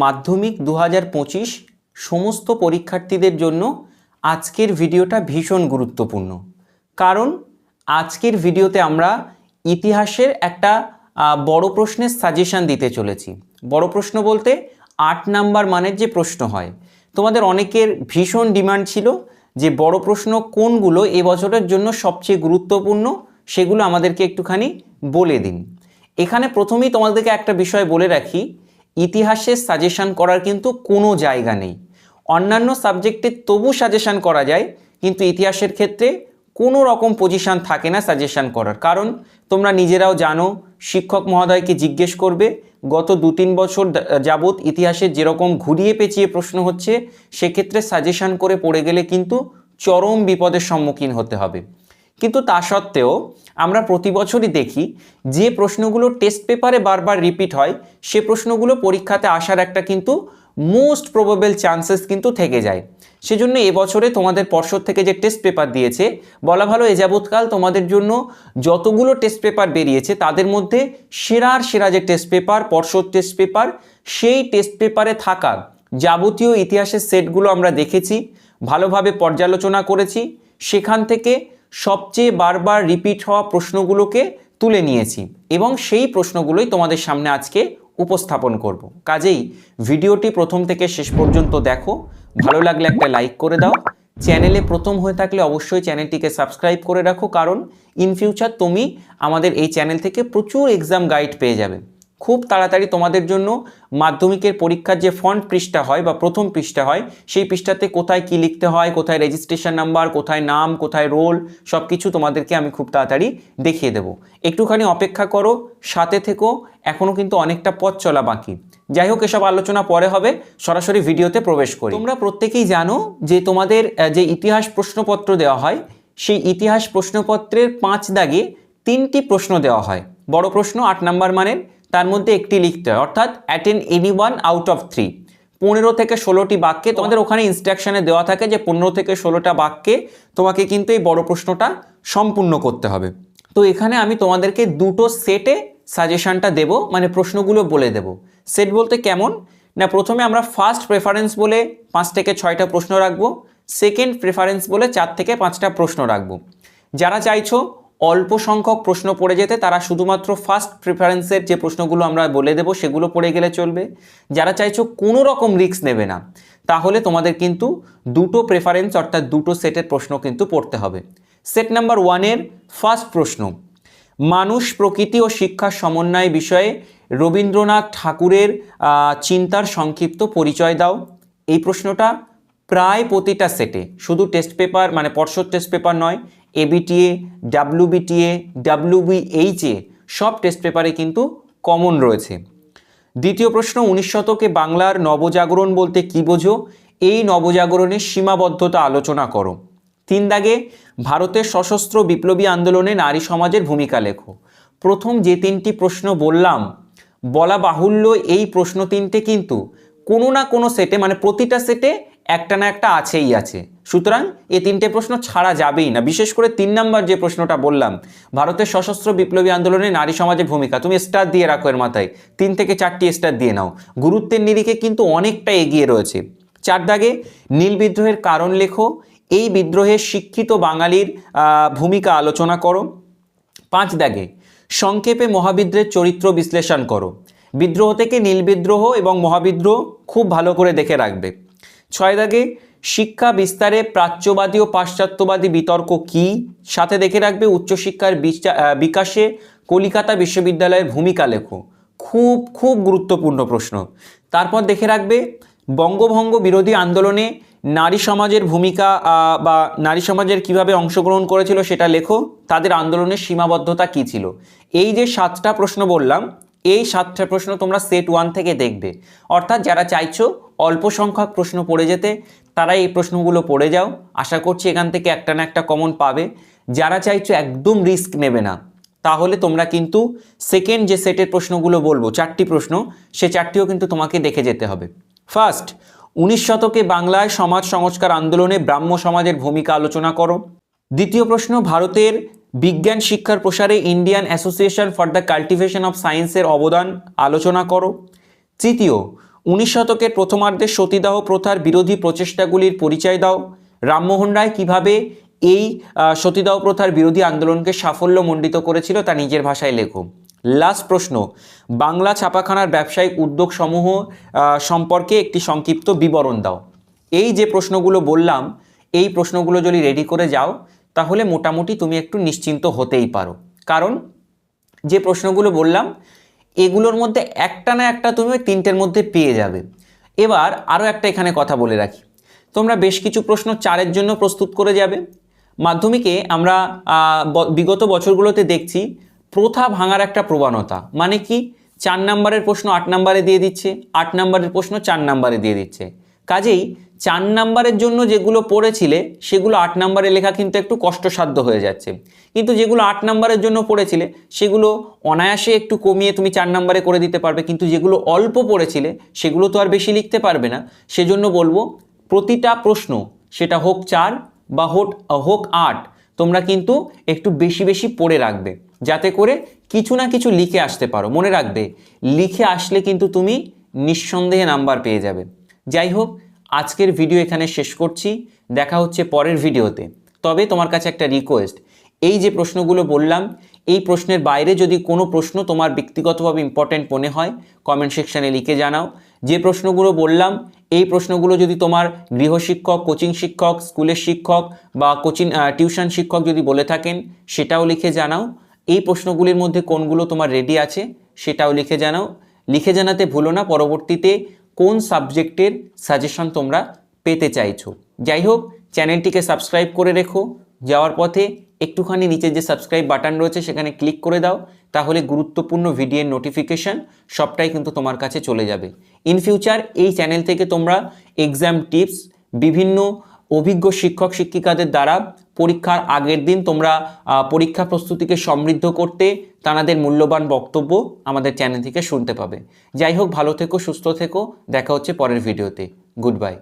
মাধ্যমিক দু হাজার পঁচিশ সমস্ত পরীক্ষার্থীদের জন্য আজকের ভিডিওটা ভীষণ গুরুত্বপূর্ণ। কারণ আজকের ভিডিওতে আমরা ইতিহাসের একটা বড় প্রশ্নের সাজেশান দিতে চলেছি। বড় প্রশ্ন বলতে আট নাম্বার মানের যে প্রশ্ন হয়, তোমাদের অনেকের ভীষণ ডিমান্ড ছিল যে বড় প্রশ্ন কোনগুলো এবছরের জন্য সবচেয়ে গুরুত্বপূর্ণ সেগুলো আমাদেরকে একটুখানি বলে দিন। এখানে প্রথমেই তোমাদেরকে একটা বিষয় বলে রাখি ইতিহাসের সাজেশন করার কিন্তু কোনো জায়গা নেই। অন্যান্য সাবজেক্টে তবু সাজেশন করা যায়, কিন্তু ইতিহাসের ক্ষেত্রে কোনো রকম পজিশন থাকে না সাজেশন করার। কারণ তোমরা নিজেরাও জানো, শিক্ষক মহোদয়কে জিজ্ঞেস করবে, গত দু তিন বছর যাবৎ ইতিহাসের যেরকম ঘুরিয়ে পেঁচিয়ে প্রশ্ন হচ্ছে, সেক্ষেত্রে সাজেশন করে পড়ে গেলে কিন্তু চরম বিপদের সম্মুখীন হতে হবে। কিন্তু তা সত্ত্বেও আমরা প্রতি বছরই দেখি যে প্রশ্নগুলো টেস্ট পেপারে বারবার রিপিট হয়, সে প্রশ্নগুলো পরীক্ষাতে আসার একটা কিন্তু মোস্ট প্রবাবেল চান্সেস কিন্তু থেকে যায়। সেজন্য এবছরে তোমাদের পর্ষদ থেকে যে টেস্ট পেপার দিয়েছে, বলা ভালো এ যাবৎকাল তোমাদের জন্য যতগুলো টেস্ট পেপার বেরিয়েছে, তাদের মধ্যে সেরার সেরা যে টেস্ট পেপার পর্ষদ টেস্ট পেপার সেই টেস্ট পেপারে থাকা যাবতীয় ইতিহাসের সেটগুলো আমরা দেখেছি, ভালোভাবে পর্যালোচনা করেছি, সেখান থেকে সবচেয়ে বারবার রিপিট হওয়া প্রশ্নগুলোকে তুলে নিয়েছি এবং সেই প্রশ্নগুলোই তোমাদের সামনে আজকে উপস্থাপন করব। কাজেই ভিডিওটি প্রথম থেকে শেষ পর্যন্ত দেখো, ভালো লাগলে একটা লাইক করে দাও। চ্যানেলে প্রথম হয়ে থাকলে অবশ্যই চ্যানেলটিকে সাবস্ক্রাইব করে রাখো, কারণ ইন ফিউচার তুমি আমাদের এই চ্যানেল থেকে প্রচুর এক্সাম গাইড পেয়ে যাবে। খুব তাড়াতাড়ি তোমাদের জন্য মাধ্যমিকের পরীক্ষার যে ফন্ট পৃষ্ঠা হয় বা প্রথম পৃষ্ঠা হয়, সেই পৃষ্ঠাতে কোথায় কি লিখতে হয়, কোথায় রেজিস্ট্রেশন নাম্বার কোথায় নাম, কোথায় রোল সব কিছু তোমাদেরকে আমি খুব তাড়াতাড়ি দেখিয়ে দেবো। একটুখানি অপেক্ষা করো, সাথে থেকো এখনও কিন্তু অনেকটা পথ চলা বাকি। যাই হোক, এসব আলোচনা পরে হবে, সরাসরি ভিডিওতে প্রবেশ করি। তোমরা প্রত্যেকেই জানো যে তোমাদের যে ইতিহাস প্রশ্নপত্র দেওয়া হয়, সেই ইতিহাস প্রশ্নপত্রের পাঁচ দাগে তিনটি প্রশ্ন দেওয়া হয়। বড় প্রশ্ন, আট নাম্বার মানের। তার মধ্যে একটি লিখতে হয়। অর্থাৎ attempt any one out of three. পনেরো থেকে ষোলোটি বাক্যে তোমাদের ওখানে ইনস্ট্রাকশনে দেওয়া থাকে যে পনেরো থেকে ষোলোটা বাক্যে তোমাকে কিন্তু এই বড় প্রশ্নটা সম্পূর্ণ করতে হবে। তো এখানে আমি তোমাদেরকে দুটো সেটে সাজেশনটা দেব মানে প্রশ্নগুলো বলে দেব। সেট বলতে কেমন? না, প্রথমে আমরা ফার্স্ট প্রেফারেন্স বলে পাঁচ থেকে ছয়টা প্রশ্ন রাখব। সেকেন্ড প্রেফারেন্স বলে চার থেকে পাঁচটা প্রশ্ন রাখব। যারা চাইছো অল্প সংখ্যক প্রশ্ন পড়ে যেতে তারা শুধুমাত্র ফার্স্ট প্রেফারেন্সের যে প্রশ্নগুলো আমরা বলে দেবো সেগুলো পড়ে গেলে চলবে। যারা চাইছো কোনো রকম রিস্ক নেবে না, তাহলে তোমাদের কিন্তু দুটো প্রেফারেন্স অর্থাৎ দুটো সেটের প্রশ্ন কিন্তু পড়তে হবে। সেট নাম্বার ওয়ানের ফার্স্ট প্রশ্ন, মানুষ প্রকৃতি ও শিক্ষার সমন্বয় বিষয়ে রবীন্দ্রনাথ ঠাকুরের চিন্তার সংক্ষিপ্ত পরিচয় দাও। এই প্রশ্নটা প্রায় প্রতিটা সেটে শুধু টেস্ট পেপার মানে পর্ষদ টেস্ট পেপার নয় এবিটিএ ডাব্লিউবিটিএ ডাব্লিউবিএইচএ সব টেস্ট পেপারে কিন্তু কমন রয়েছে। দ্বিতীয় প্রশ্ন, উনিশ শতকে বাংলার নবজাগরণ বলতে কী বোঝো? এই নবজাগরণের সীমাবদ্ধতা আলোচনা করো। তিন দাগে, ভারতের সশস্ত্র বিপ্লবী আন্দোলনে নারী সমাজের ভূমিকা লেখো। প্রথম যে তিনটি প্রশ্ন বললাম, বলা বাহুল্য এই প্রশ্ন তিনটে কিন্তু কোনো না কোনো সেটে মানে প্রতিটা সেটে একটা না একটা আছেই আছে। সুতরাং এই তিনটে প্রশ্ন ছাড়া যাবেই না। বিশেষ করে তিন নাম্বার যে প্রশ্নটা বললাম, ভারতের সশস্ত্র বিপ্লবী আন্দোলনে নারী সমাজের ভূমিকা, তুমি স্টার দিয়ে রাখো এর মাথায়। তিন থেকে চারটি স্টার দিয়ে নাও। গুরুত্বের নিরিখে কিন্তু অনেকটা এগিয়ে রয়েছে। চার দাগে, নীল বিদ্রোহের কারণ লেখো, এই বিদ্রোহের শিক্ষিত বাঙালির ভূমিকা আলোচনা করো। পাঁচ দাগে, সংক্ষেপে মহাবিদ্রোহের চরিত্র বিশ্লেষণ করো। বিদ্রোহ থেকে নীল বিদ্রোহ এবং মহাবিদ্রোহ খুব ভালো করে দেখে রাখবে। ছয় দাগে, শিক্ষা বিস্তারে প্রাচ্যবাদী ও পাশ্চাত্যবাদী বিতর্ক কি? সাথে দেখে রাখবে উচ্চশিক্ষার বিকাশে কলিকাতা বিশ্ববিদ্যালয়ের ভূমিকা লেখো। খুব খুব গুরুত্বপূর্ণ প্রশ্ন। তারপর দেখে রাখবে বঙ্গভঙ্গ বিরোধী আন্দোলনে নারী সমাজের ভূমিকা বা নারী সমাজের কীভাবে অংশগ্রহণ করেছিল সেটা লেখো। তাদের আন্দোলনের সীমাবদ্ধতা কী ছিল? এই যে সাতটা প্রশ্ন বললাম এই সাতটা প্রশ্ন তোমরা সেট ওয়ান থেকে দেখবে। অর্থাৎ যারা চাইছো অল্প সংখ্যক প্রশ্ন পড়ে যেতে তারা এই প্রশ্নগুলো পড়ে যাও। আশা করছি এখান থেকে একটা না একটা কমন পাবে। যারা চাইছো একদম রিস্ক নেবে না, তাহলে তোমরা কিন্তু সেকেন্ড যে সেটের প্রশ্নগুলো বলব, চারটি প্রশ্ন, সে চারটিও কিন্তু তোমাকে দেখে যেতে হবে। ফার্স্ট উনিশ শতকে বাংলায় সমাজ সংস্কার আন্দোলনে ব্রাহ্ম সমাজের ভূমিকা আলোচনা করো। দ্বিতীয় প্রশ্ন, ভারতের বিজ্ঞান শিক্ষার প্রসারে Indian Association for the Cultivation of সায়েন্সের অবদান আলোচনা করো। তৃতীয়, উনিশ শতকের প্রথমার্ধে সতীদাহ প্রথার বিরোধী প্রচেষ্টাগুলির পরিচয় দাও। রামমোহন রায় কীভাবে এই সতীদাহ প্রথার বিরোধী আন্দোলনকে সাফল্য মণ্ডিত করেছিল তা নিজের ভাষায় লেখো। লাস্ট প্রশ্ন, বাংলা ছাপাখানার ব্যবসায়িক উদ্যোগ সমূহ সম্পর্কে একটি সংক্ষিপ্ত বিবরণ দাও। এই যে প্রশ্নগুলো বললাম, এই প্রশ্নগুলো যদি রেডি করে যাও তাহলে মোটামুটি তুমি একটু নিশ্চিন্ত হতেই পারো। কারণ যে প্রশ্নগুলো বললাম, এগুলোর মধ্যে একটা না একটা তুমি ওই তিনটের মধ্যে পেয়ে যাবে। এবার আরও একটা এখানে কথা বলে রাখি। তোমরা বেশ কিছু প্রশ্ন চারের জন্য প্রস্তুত করে যাবে। মাধ্যমিকে আমরা বিগত বছরগুলোতে দেখছি, প্রথা ভাঙার একটা প্রবণতা। মানে কি? চার নাম্বারের প্রশ্ন আট নাম্বারে দিয়ে দিচ্ছে, আট নাম্বারের প্রশ্ন চার নাম্বারে দিয়ে দিচ্ছে। কাজেই চার নাম্বারের জন্য যেগুলো পড়েছিলে, সেগুলো আট নাম্বারে লেখা কিন্তু একটু কষ্টসাধ্য হয়ে যাচ্ছে। কিন্তু যেগুলো আট নাম্বারের জন্য পড়েছিলে, সেগুলো অনায়াসে একটু কমিয়ে তুমি চার নাম্বারে করে দিতে পারবে। কিন্তু যেগুলো অল্প পড়েছিলে, সেগুলো তো আর বেশি লিখতে পারবে না। সেজন্য বলব, প্রতিটা প্রশ্ন, সেটা হোক চার বা হোক হোক আট, তোমরা কিন্তু একটু বেশি বেশি পড়ে রাখবে। যাতে করে কিছু না কিছু লিখে আসতে পারো। মনে রাখবে, লিখে আসলে কিন্তু তুমি নিঃসন্দেহে নাম্বার পেয়ে যাবে। যাই হোক আজকের ভিডিও এখানে শেষ করছি। দেখা হচ্ছে পরের ভিডিওতে তবে তোমার কাছে একটা রিকোয়েস্ট এই যে প্রশ্নগুলো বললাম, এই প্রশ্নের বাইরে যদি কোনো প্রশ্ন তোমার ব্যক্তিগতভাবে ইম্পর্ট্যান্ট মনে হয় কমেন্ট সেকশানে লিখে জানাও। যে প্রশ্নগুলো বললাম, এই প্রশ্নগুলো যদি তোমার গৃহশিক্ষক কোচিং শিক্ষক স্কুলের শিক্ষক বা কোচিং টিউশন শিক্ষক যদি বলে থাকেন, সেটাও লিখে জানাও। এই প্রশ্নগুলির মধ্যে কোনগুলো তোমার রেডি আছে, সেটাও লিখে জানাও। লিখে জানাতে ভুলো না, পরবর্তীতে কোন সাবজেক্টের সাজেশন তোমরা পেতে চাইছো। যাই হোক চ্যানেলটিকে সাবস্ক্রাইব করে রেখো। যাওয়ার পথে একটুখানি নিচে যে সাবস্ক্রাইব বাটন রয়েছে, সেখানে ক্লিক করে দাও। তাহলে গুরুত্বপূর্ণ ভিডিওর নোটিফিকেশন সবটাই কিন্তু তোমার কাছে চলে যাবে। ইন ফিউচার এই চ্যানেল থেকে তোমরা এক্সাম টিপস, বিভিন্ন অভিজ্ঞ শিক্ষক শিক্ষিকাদের দ্বারা পরীক্ষার আগের দিন তোমরা পরীক্ষা প্রস্তুতিকে সমৃদ্ধ করতে তাঁদের মূল্যবান বক্তব্য আমাদের চ্যানেল থেকে শুনতে পাবে। যাই হোক, ভালো থেকো, সুস্থ থেকো। দেখা হচ্ছে পরের ভিডিওতে। Good bye.